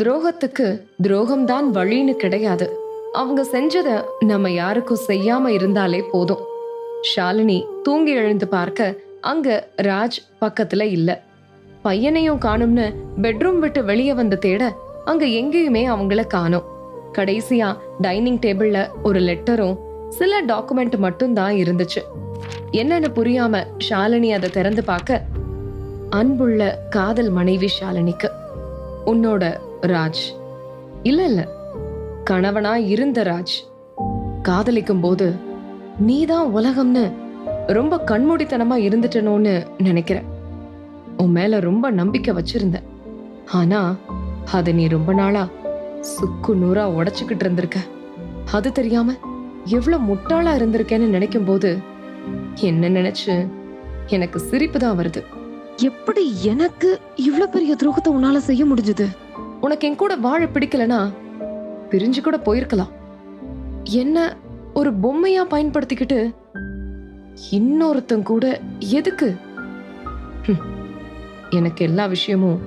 துரோகத்துக்கு துரோகம்தான் வழின்னு கிடையாது. அவங்க செஞ்சத நம்ம யாருக்கும் செய்யாம இருந்தாலே போதும். ஷாலினி தூங்கி எழுந்து பார்க்க அங்க ராஜ் பக்கத்துல இல்ல. பையனையும் காணும்னு பெட்ரூம் விட்டு வெளியே வந்து தேட அங்க எங்கேயுமே அவங்கள காணோம். கடைசியா டைனிங் டேபிள்ல ஒரு லெட்டரும் சில டாக்குமெண்ட் மட்டும் தான் இருந்துச்சு. என்னன்னு புரியாம ஷாலினி அதை திறந்து பார்க்க அன்புள்ள காதல் மனைவி ஷாலினிக்கு. உன்னோட ராஜ். இல்ல இல்ல. கணவனா இருந்த ராஜ். காதலிக்கும் போது நீதான் உலகம்னு ரொம்ப கண்மூடித்தனமா இருந்துட்டனோன்னு நினைக்கிறேன். உன் மேல ரொம்ப நம்பிக்கை வச்சிருந்த ஆனா அதை நீ ரொம்ப நாளா சுக்கு நூறா உடச்சுக்கிட்டு இருந்திருக்க. அது தெரியாம எவ்வளவு முட்டாளா இருந்திருக்கேன்னு நினைக்கும் போது என்ன நினைச்சு எனக்கு சிரிப்பு தான் வருது. எப்படி எனக்கு இவ்ளோ பெரிய துரோகத்தை உன்னால செய்ய முடிஞ்சது? உனக்கு என் கூட வாழ பிடிக்கலனா பிரிஞ்சு கூட போயிருக்கலாம். என்ன ஒரு பொம்மையா பயன்படுத்திக்கிட்டு இன்னொருத்தன் கூட எதுக்கு? எனக்கு எல்லா விஷயமும்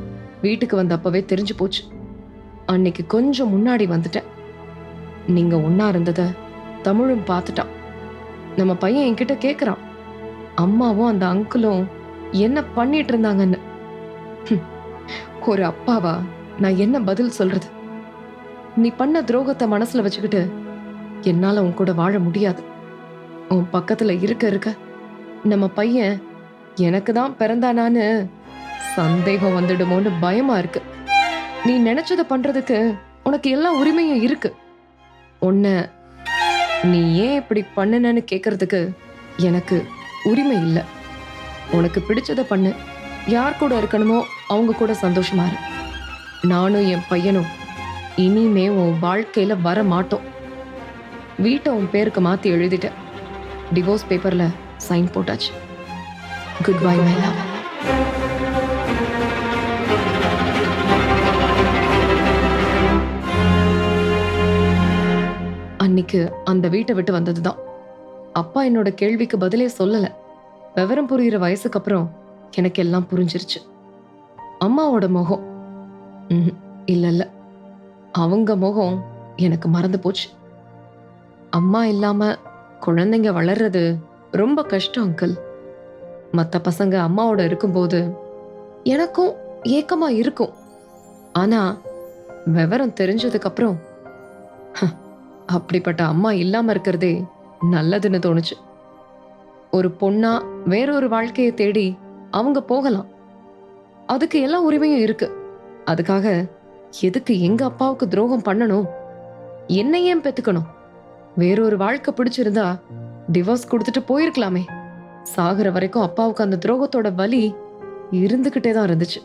வீட்டுக்கு வந்த அப்பவே தெரிஞ்சு போச்சு. அன்னைக்கு கொஞ்சம் முன்னாடி வந்துட்டேன். நீங்க ஒன்னா இருந்தத தமிழும் பார்த்துட்டான். நம்ம பையன் என்கிட்ட கேக்குறான். அம்மாவும் அந்த அங்கிளும் என்ன பண்ணிட்டு இருந்தாங்கன்னு. ஒரு அப்பாவா நான் என்ன பதில் சொல்றது? நீ பண்ண துரோகத்தை மனசுல வச்சுக்கிட்டு என்னால உன் கூட வாழ முடியாது. உன் பக்கத்துல இருக்க இருக்க நம்ம பையன் எனக்கு தான் பிறந்தானான்னு சந்தேகம் வந்துடுமோன்னு பயமா இருக்கு. நீ நினைச்சத பண்றதுக்கு உனக்கு எல்லா உரிமையும் இருக்கு. உன்ன நீ ஏன் இப்படி பண்ணுனன்னு கேக்குறதுக்கு எனக்கு உரிமை இல்லை. உனக்கு பிடிச்சத பண்ணு. யார் கூட இருக்கணுமோ அவங்க கூட சந்தோஷமா இரு. நானும் என் பையனும் இனிமே உன் வாழ்க்கையில வர மாட்டோம். வீட்டை உன் பேருக்கு மாத்தி எழுதிட்டேன். டிவோர்ஸ் பேப்பர்ல சைன் போட்டாச்சு. குட் பை மை லவ் அன்னைக்கு அந்த வீட்டை விட்டு வந்ததுதான். அப்பா என்னோட கேள்விக்கு பதிலே சொல்லல. விவரம் புரியுற வயசுக்கு அப்புறம் எனக்கு எல்லாம் புரிஞ்சிருச்சு. அம்மாவோட முகம் இல்ல இல்ல. அவங்க முகம் எனக்கு மறந்து போச்சு. அம்மா இல்லாம குழந்தைங்க வளர்றது ரொம்ப கஷ்டம் அங்கிள். மற்ற பசங்க அம்மாவோட இருக்கும்போது எனக்கும் ஏக்கமா இருக்கும். ஆனா விவரம் தெரிஞ்சதுக்கு அப்புறம் ஹ, அப்படிப்பட்ட அம்மா இல்லாம இருக்கிறதே நல்லதுன்னு தோணுச்சு. ஒரு பொண்ணா வேறொரு வாழ்க்கையை தேடி அவங்க போகலாம். அதுக்கு எல்லா உரிமையும் இருக்குது அதுக்காக எதுக்கு எங்க அப்பாவுக்கு துரோகம் பண்ணணும்? என்ன ஏன் பெத்துக்கணும்? வேறொரு வாழ்க்கை பிடிச்சிருந்தா டிவோர்ஸ் கொடுத்துட்டு போயிருக்கலாமே. சாகுற வரைக்கும் அப்பாவுக்கு அந்த துரோகத்தோட வலி இருந்துகிட்டே தான் இருந்துச்சு.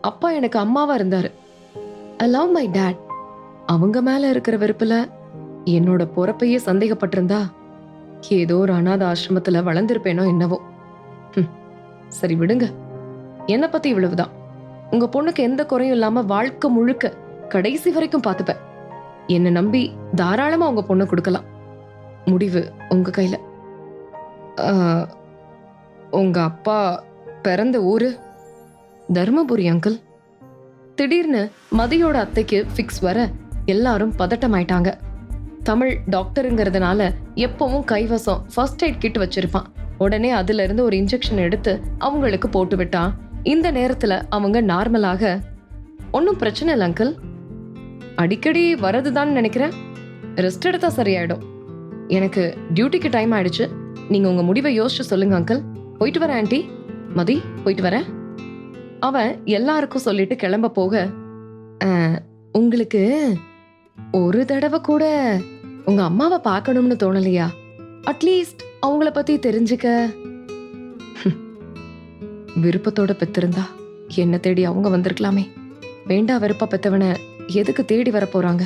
அப்பா எனக்கு அம்மாவா இருந்தாரு. ஐ லவ் மை டேட் அவங்க மேல இருக்கிற வெறுப்புல என்னோட பொறப்பையே சந்தேகப்பட்டிருந்தா ஏதோ ஒரு அனாத ஆசிரமத்துல வளர்ந்திருப்பேனோ என்னவோ. சரி விடுங்க. என்னை பத்தி இவ்வளவுதான். உங்க பொண்ணுக்கு எந்த குறையும் இல்லாம வாழ்க்கை முழுக்க கடைசி வரைக்கும் பார்த்துப்பேன். என்னை நம்பி தாராளமா உங்க பொண்ணை கொடுக்கலாம். முடிவு உங்க கையில. உங்க அப்பா பிறந்த ஊரு தர்மபுரி அங்கிள் திடீர்னு மதியோட அத்தைக்கு ஃபிக்ஸ் வர எல்லாரும் பதட்டமாயிட்டாங்க. தமிழ் டாக்டருங்கிறதுனால எப்பவும் கைவசம் ஃபர்ஸ்ட் எய்ட் கிட் வச்சிருப்பான். உடனே அதுல இருந்து ஒரு இன்ஜெக்ஷன் எடுத்து அவங்களுக்கு போட்டு விட்டான். இந்த நேரத்தில் அவங்க நார்மலாக ஒன்றும் பிரச்சனை இல்லை அங்கிள் அடிக்கடி வரதுதான் நினைக்கிறேன். ரெஸ்ட் எடுத்தா சரியாயிடும். எனக்கு டியூட்டிக்கு டைம் ஆயிடுச்சு. நீங்கள் உங்கள் முடிவை யோசிச்சு சொல்லுங்க அங்கிள் போயிட்டு வரேன் ஆண்டி மதி போயிட்டு வரேன். அவன் எல்லாருக்கும் சொல்லிட்டு கிளம்ப போக உங்களுக்கு ஒரு தடவை கூட உங்க அம்மாவை பார்க்கணும்னு தோணலையா? அட்லீஸ்ட் அவங்கள பத்தி தெரிஞ்சுக்க. விருப்பத்தோட பெத்திருந்தா என்ன தேடி அவங்க வந்திருக்கலாமே. வேண்டா வெறுப்பா பெத்தவனை எதுக்கு தேடி வர போறாங்க?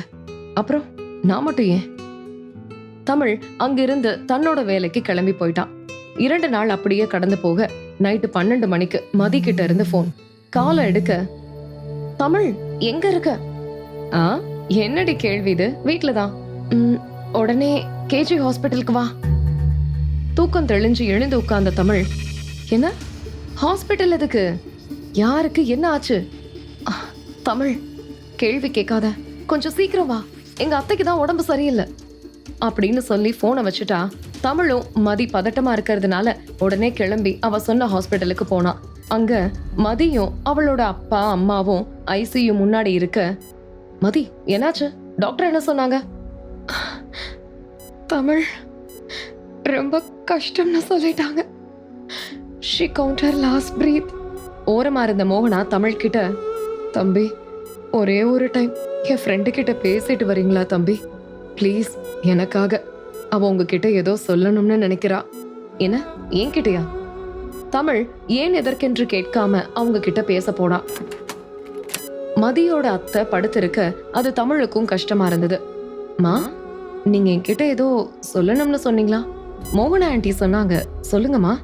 அப்புறம் நான் மட்டும் ஏன்? தமிழ் அங்கிருந்து தன்னோட வேலைக்கு கிளம்பி போயிட்டான். இரண்டு நாள் அப்படியே கடந்து போக நைட்டு பன்னெண்டு மணிக்கு மதி கிட்ட இருந்து போன் காலை எடுக்க தமிழ் எங்க இருக்க? ஆ என்னடி கேள்வி இது? வீட்டில தான். உடனே கேஜி ஹாஸ்பிட்டலுக்கு வா. தூக்கம் தெளிஞ்சு எழுந்து உட்கார்ந்த தமிழ் என்ன? ஹாஸ்பிட்டல் எதுக்கு? யாருக்கு என்ன ஆச்சு? தமிழ் கேள்வி கேட்காத. கொஞ்சம் சீக்கிரம் வா. எங்க அத்தைக்கு தான் உடம்பு சரியில்லை. அப்படின்னு சொல்லி போனை வச்சுட்டா தமிழும் மதி பதட்டமா இருக்கிறதுனால உடனே கிளம்பி அவ சொன்ன ஹாஸ்பிட்டலுக்கு போனா. அங்க மதியும் அவளோட அப்பா அம்மாவும் ஐசியு முன்னாடி இருக்க மதி என்னாச்சு? டாக்டர் என்ன சொன்னாங்க? தமிழ் ரொம்ப கஷ்டம்னு சொல்லிட்டாங்க. ஷி கவுண்டர் லாஸ்ட் பிரீத் ஓரமாக இருந்த மோகனா தமிழ் கிட்ட தம்பி ஒரே ஒரு டைம் என் ஃப்ரெண்டு கிட்ட பேசிட்டு வரீங்களா தம்பி? ப்ளீஸ் எனக்காக. அவ உங்ககிட்ட ஏதோ சொல்லணும்னு நினைக்கிறா. என்ன? ஏன் கிட்டயா தமிழ் ஏன் எதற்கென்று கேட்காம அவங்க கிட்ட பேச போனா. மதியோட அத்தை படுத்திருக்க அது தமிழுக்கும் கஷ்டமா இருந்தது. மா நீங்க என்கிட்ட ஏதோ சொல்லணும்னு சொன்னீங்களா? மோகனா ஆண்டி சொன்னாங்க சொல்லுங்கம்மா.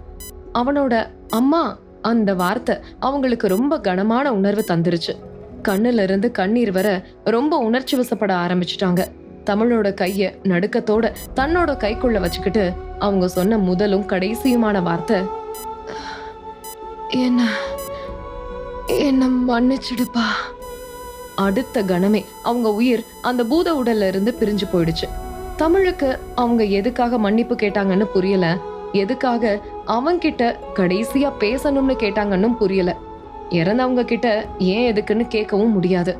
அவனோட அம்மா அந்த வார்த்தை அவங்களுக்கு ரொம்ப கனமான உணர்வு தந்துருச்சு. கண்ணுல இருந்து கண்ணீர் வர ரொம்ப உணர்ச்சி வசப்பட ஆரம்பிச்சிட்டாங்க. தமிழோட கைய நடுக்கத்தோட தன்னோட கைக்குள்ள வச்சுக்கிட்டு அவங்க சொன்ன முதலும் கடைசியுமான வார்த்தை என்ன என்ன மன்னிச்சிடுப்பா. அடுத்த கணமே அவங்க உயிர் அந்த பூத உடல்ல இருந்து பிரிஞ்சு போயிடுச்சு. தமிழுக்கு அவங்க எதுக்காக மன்னிப்பு கேட்டாங்கன்னு புரியல. எதுக்காக அவங்கிட்ட கடைசியா பேசணும்னு கேட்டாங்கன்னு புரியல. இறந்தவங்க கிட்ட ஏன் எதுக்குன்னு கேட்கவும் முடியாது.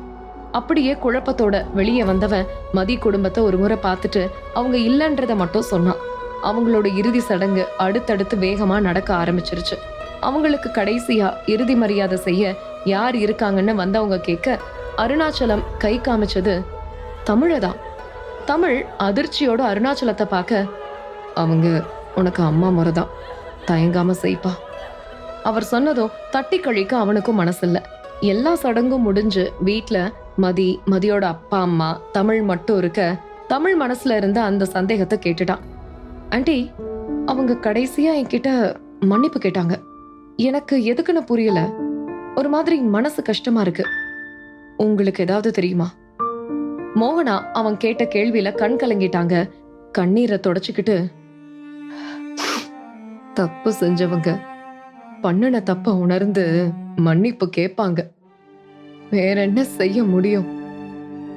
அப்படியே குழப்பத்தோட வெளியே வந்தவன் மதி குடும்பத்தை ஒரு முறை பார்த்துட்டு அவங்க இல்லைன்றத மட்டும் சொன்னான். அவங்களோட இறுதி சடங்கு அடுத்தடுத்து வேகமா நடக்க ஆரம்பிச்சிருச்சு. அவங்களுக்கு கடைசியா இறுதி மரியாதை செய்ய யார் இருக்காங்கன்னு வந்தவங்க கேட்க அருணாச்சலம் கை காமிச்சது தமிழதான் தமிழ் அதிர்ச்சியோட அருணாச்சலத்தை பார்க்க அவங்க உனக்கு அம்மா முறைதான். தயங்காம செய்ப்பா. அவர் சொன்னதும் தட்டி கழிக்க அவனுக்கும் மனசில்ல. எல்லா சடங்கும் முடிஞ்சு வீட்டில் மதி மதியோட அப்பா அம்மா தமிழ் மட்டும் இருக்க தமிழ் மனசுல இருந்த அந்த சந்தேகத்தை கேட்டுட்டான். ஆண்டி அவங்க கடைசியா என்கிட்ட மன்னிப்பு கேட்டாங்க. எனக்கு எதுக்குன்னு புரியல. ஒரு மாதிரி மனசு கஷ்டமா இருக்கு. உங்களுக்கு ஏதாவது தெரியுமா? மோகனா அவன் கேட்ட கேள்வியில கண் கலங்கிட்டாங்க. கண்ணீரை தொடச்சுக்கிட்டு தப்பு செஞ்சவங்க. பண்ணுன தப்ப உணர்ந்து மன்னிப்பு கேட்பாங்க வேற என்ன செய்ய முடியும்?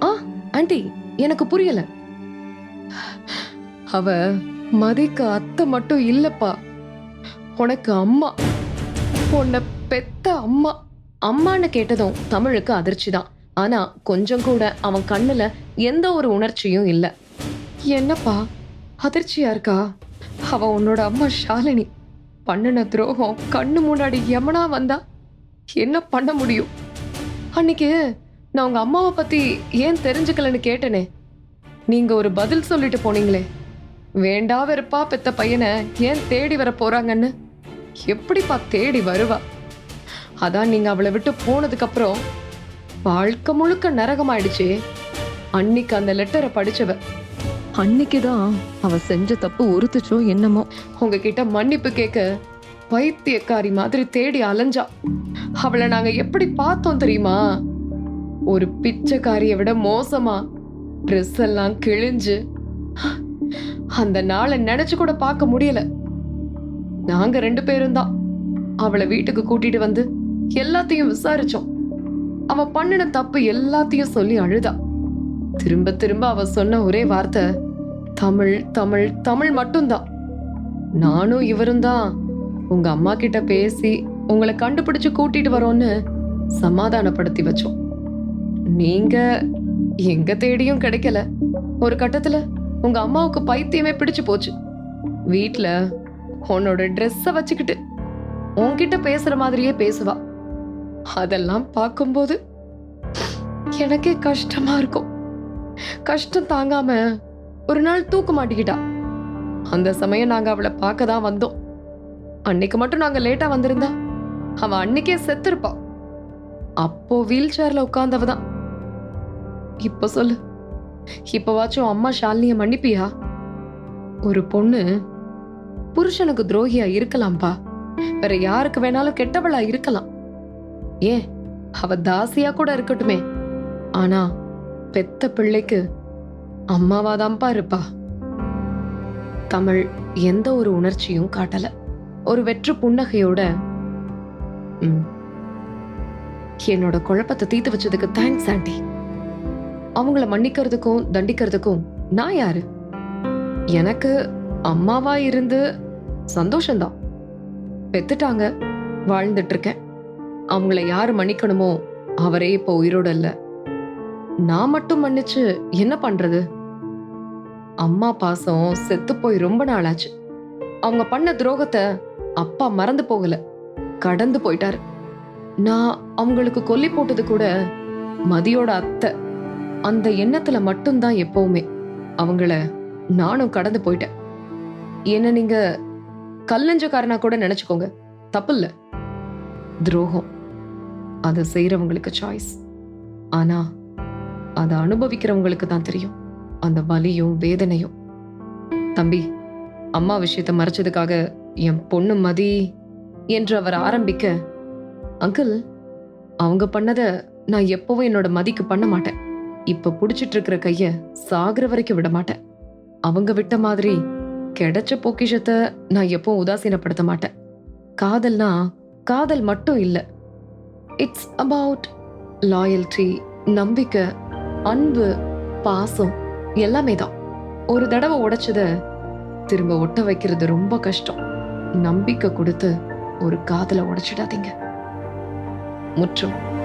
ஆ ஆண்டி எனக்கு புரியல. அவ மதிக்கு அத்தை மட்டும் இல்லப்பா. உனக்கு அம்மா. உன்னை பெத்த அம்மா. அம்மான்னு கேட்டதும் தமிழுக்கு அதிர்ச்சி தான். ஆனா கொஞ்சம் கூட அவன் கண்ணுல எந்த ஒரு உணர்ச்சியும் இல்லை. என்னப்பா? அதிர்ச்சியா இருக்கா? அவ உன்னோட அம்மா ஷாலினி. பண்ணின துரோகம் கண்ணு முன்னாடி எமனா வந்தா என்ன பண்ண முடியும்? அன்னைக்கு நான் உங்க அம்மாவை பத்தி ஏன் தெரிஞ்சுக்கலன்னு கேட்டனே. நீங்க ஒரு பதில் சொல்லிட்டு போனீங்களே. வேண்டா வெறுப்பா பெத்த பையனை ஏன் தேடி வர போறாங்கன்னு? எப்படிப்பா தேடி வருவா? அதான் நீங்க அவளை விட்டு போனதுக்கு அப்புறம் வாழ்க்கை முழுக்க நரகமாயிடுச்சே. அன்னைக்கு அந்த லெட்டரை படிச்சவ. அன்னைக்குதான் அவ செஞ்ச தப்பு உறுத்துச்சோ என்னமோ. உங்ககிட்ட மன்னிப்பு கேட்க பைத்தியக்காரி மாதிரி தேடி அலைஞ்சா. அவளை நாங்க எப்படி பார்த்தோம் தெரியுமா? ஒரு பிச்சைக்காரியை விட மோசமா ட்ரெஸ் எல்லாம் கிழிஞ்சு. அந்த நாளை நினைச்சு கூட பார்க்க முடியல. நாங்க ரெண்டு பேரும் தான் அவளை வீட்டுக்கு கூட்டிட்டு வந்து எல்லாத்தையும் விசாரிச்சோம். அவ பண்ணின தப்பு எல்லாத்தையும் சொல்லி அழுதா. திரும்ப திரும்ப அவ சொன்ன ஒரே வார்த்தை தமிழ் தமிழ் தமிழ் மட்டும்தான். நானும் இவரும் தான். உங்க அம்மா கிட்ட பேசி உங்களை கண்டுபிடிச்சு கூட்டிட்டு வரோன்னு சமாதானப்படுத்தி வச்சோம். நீங்க எங்க தேடியும் கிடைக்கல. ஒரு கட்டத்துல உங்க அம்மாவுக்கு பைத்தியமே பிடிச்சு போச்சு. வீட்ல உன்னோட ட்ரெஸ்ஸ வச்சுக்கிட்டு உன்கிட்ட பேசுற மாதிரியே பேசுவா. அதெல்லாம் பார்க்கும்போது எனக்கே கஷ்டமா இருக்கும். கஷ்டம் தாங்காம ஒரு நாள் தூக்க மாட்டிக்கிட்டா. அந்த சமயம் நாங்க அவளை பார்க்க தான் வந்தோம். அன்னைக்கு மட்டும் நாங்க லேட்டா வந்திருந்தா அவ அன்னைக்கே செத்துருப்பா. அப்போ வீல் சேர்ல உட்கார்ந்தவ தான். இப்ப சொல்லு இப்பவாச்சும் அம்மா ஷாலினிய மன்னிப்பியா? ஒரு பொண்ணு புருஷனுக்கு துரோகியா இருக்கலாம்பா. வேற யாருக்கு வேணாலும் கெட்டவளா இருக்கலாம். ஏன் அவ தாசியா கூட இருக்கட்டுமே. ஆனா பெத்த பிள்ளைக்கு அம்மாவாதான்ப்பா இருப்பா. தமிழ் எந்த ஒரு உணர்ச்சியும் காட்டல. ஒரு வெற்று புன்னகையோட "ம், என்னோட குழப்பத்தை தீர்த்து வச்சதுக்கு தேங்க்ஸ் ஆண்டி அவங்கள மன்னிக்கிறதுக்கும் தண்டிக்கிறதுக்கும் நான் யாரு? எனக்கு அம்மாவா இருந்து சந்தோஷம்தான். பெத்துட்டாங்க வாழ்ந்துட்டு இருக்கேன் அவங்கள யாரு மன்னிக்கணுமோ அவரே இப்போ உயிரோட இல்லை நான் மட்டும் மன்னிச்சு என்ன பண்றது? அம்மா பாசம் செத்து போய் ரொம்ப நாளாச்சு. அவங்க பண்ண துரோகத்தை அப்பா மறந்து போகல. கடந்து போயிட்டாரு. நான் அவங்களுக்கு கொல்லி போட்டது கூட மதியோட அத்தை. அந்த எண்ணத்துல மட்டும்தான் எப்பவுமே. அவங்கள நானும் கடந்து போயிட்டேன். என்ன நீங்க கல்லஞ்சக்காரனா கூட நினைச்சுக்கோங்க. தப்பு இல்ல துரோகம். அதை செய்யறவங்களுக்கு சாய்ஸ் ஆனா அதை அனுபவிக்கிறவங்களுக்கு தான் தெரியும். அந்த வலியும் வேதனையும். தம்பி அம்மா விஷயத்தை மறைச்சதுக்காக என் பொண்ணு மதி என்று அவர் ஆரம்பிக்க அங்கிள் அவங்க பண்ணதை நான் எப்பவும் என்னோட மதிக்கு பண்ண மாட்டேன். இப்ப புடிச்சிட்டு இருக்கிற கைய சாகுற வரைக்கும் விட மாட்டேன். அவங்க விட்ட மாதிரி கிடைச்ச பொக்கிஷத்தை நான் எப்பவும் உதாசீனப்படுத்த மாட்டேன். காதல்னா காதல் மட்டும் இல்லை இட்ஸ் அபவுட் லாயல்டி நம்பிக்கை அன்பு பாசம். எல்லாமே தான். ஒரு தடவை உடைச்சத திரும்ப ஒட்ட வைக்கிறது ரொம்ப கஷ்டம். நம்பிக்கை கொடுத்து ஒரு காதலை உடைச்சிடாதீங்க. முற்றும்.